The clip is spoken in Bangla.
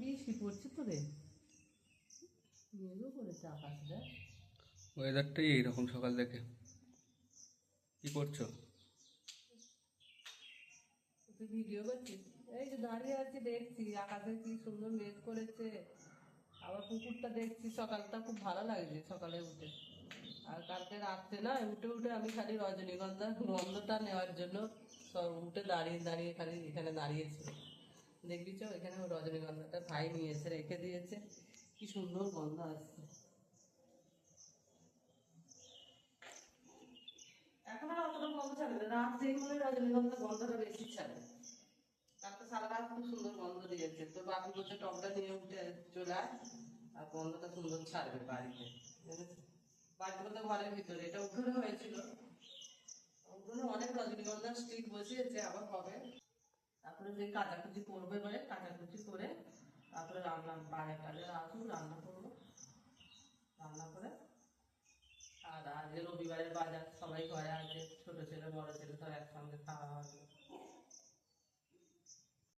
বৃষ্টি পড়ছে তো রে মেঘও পড়েছে আকাশটা ওয়েদারটাই এইরকম সকাল থেকে কি করছ? তুই ভিডিও করছিস এই যে দাঁড়িয়ে আছি দেখছি আকাশে কি সুন্দর মেঘ করেছে। আবার পুকুরটা দেখছি সকালটা খুব ভালো লাগছে সকালে উঠে। আর কালকে রাত্রে না উঠে উঠে আমি খালি রজনীগন্ধা গন্ধটা নেওয়ার জন্য সব উঠে দাঁড়িয়ে দাঁড়িয়ে খালি এখানে দাঁড়িয়েছি। দেখবি চো এখানে রজনীগন্ধাটা ভাই নিয়ে এসে রেখে দিয়েছে। কি সুন্দর গন্ধ আসছে। এখন আর অতটা গন্ধ ছাড়ে না। রাত যেই মনে রজনীগন্ধা গন্ধটা বেশি ছাড়ে। সারা রাত খুব সুন্দর গন্ধ দিয়েছে। বলছে টকটা নিয়ে উঠে চলে আয়, আর গন্ধটা সুন্দর ছাড়বে বাড়িতে? বাড়িতে বলতে ঘরের ভিতরে। এটা উঠোনে হয়েছিল। উঠোনে অনেক রজনীগন্ধা স্টিক বসিয়েছে, আবার হবে। তারপরে যে করব করবে বলে কাচাকুচি করে তারপরে রান্না বাইরে কাজে রাখুন রান্না করব। রান্না করে আর আজকে রবিবারের বাজার, সবাই ঘরে আছে, ছোট ছেলে, বড় ছেলে সব একসঙ্গে খাওয়া